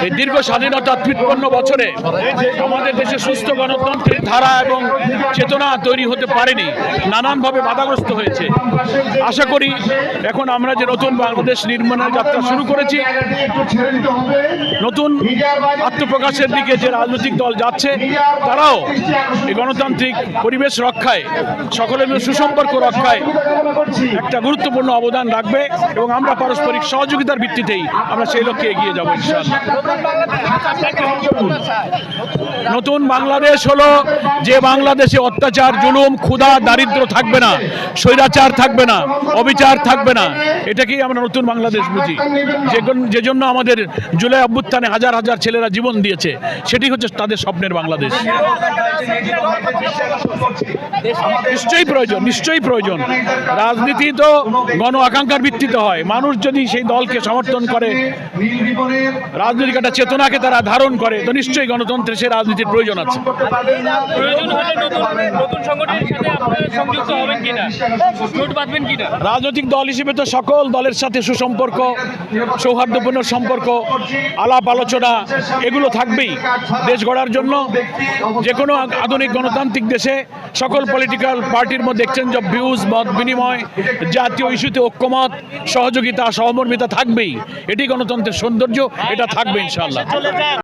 যে দীর্ঘ স্বাধীনতা ত্রিপন্ন বছরে আমাদের দেশে সুস্থ গণতন্ত্রের ধারা এবং চেতনা তৈরি হতে পারেনি, নানানভাবে বাধাগ্রস্ত হয়েছে। আশা করি এখন আমরা যে নতুন বাংলাদেশ নির্মাণের যাত্রা শুরু করেছি, নতুন আত্মপ্রকাশের দিকে যে রাজনৈতিক দল যাচ্ছে, তারাও এই গণতান্ত্রিক পরিবেশ রক্ষায় সকলের সুসম্পর্ক রক্ষায় একটা গুরুত্বপূর্ণ অবদান রাখবে এবং আমরা পারস্পরিক সহযোগিতার ভিত্তিতেই আমরা সেই লক্ষ্যে এগিয়ে যাব নতুন বাংলাদেশ হলো যে বাংলাদেশে অত্যাচার, জুলুম, ক্ষুধা, দারিদ্র থাকবে না, স্বৈরাচার থাকবে না অবিচার থাকবে না। এটাকেই আমরা নতুন বাংলাদেশ বুঝি? যে জন্য আমাদের জুলাই অভ্যুত্থানে হাজার হাজার ছেলেরা জীবন দিয়েছে, সেটি হচ্ছে তাদের স্বপ্নের বাংলাদেশ। নিশ্চয়ই প্রয়োজন নিশ্চয়ই প্রয়োজন। রাজনীতি তো গণ আকাঙ্ক্ষার ভিত্তিতে হয়। মানুষ যদি সেই দলকে সমর্থন করে রাজনৈতিক একটা চেতনাকে তারা ধারণ করে তো নিশ্চয়ই গণতন্ত্রের সে রাজনীতির প্রয়োজন আছে। রাজনৈতিক দল হিসেবে তো সকল দলের সাথে সুসম্পর্ক সৌহার্দ্যপূর্ণ সম্পর্ক আলাপ আলোচনা এগুলো থাকবেই। দেশ গড়ার জন্য যে কোনো আধুনিক গণতান্ত্রিক দেশে সকল পলিটিক্যাল পার্টির মধ্যে এক্সচেঞ্জ অফ ভিউজ মত বিনিময়, জাতীয় ইস্যুতে ঐক্যমত, সহযোগিতা, সহমর্মিতা থাকবেই। এটি গণতন্ত্রের সৌন্দর্য, এটা থাকবে ইনশাআল্লাহ।